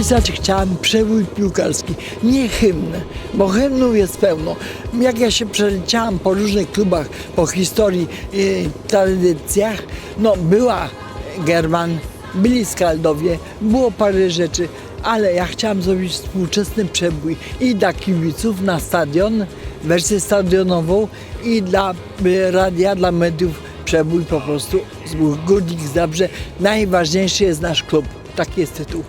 napisać chciałam przebój piłkarski, nie hymn, bo hymnów jest pełno. Jak ja się przeleciałam po różnych klubach, po historii, tradycjach, no była German, byli Skaldowie, było parę rzeczy, ale ja chciałam zrobić współczesny przebój i dla kibiców na stadion, wersję stadionową i dla y, radia, dla mediów przebój po prostu z Górnik Zabrze. Najważniejszy jest nasz klub. Taki jest tytuł.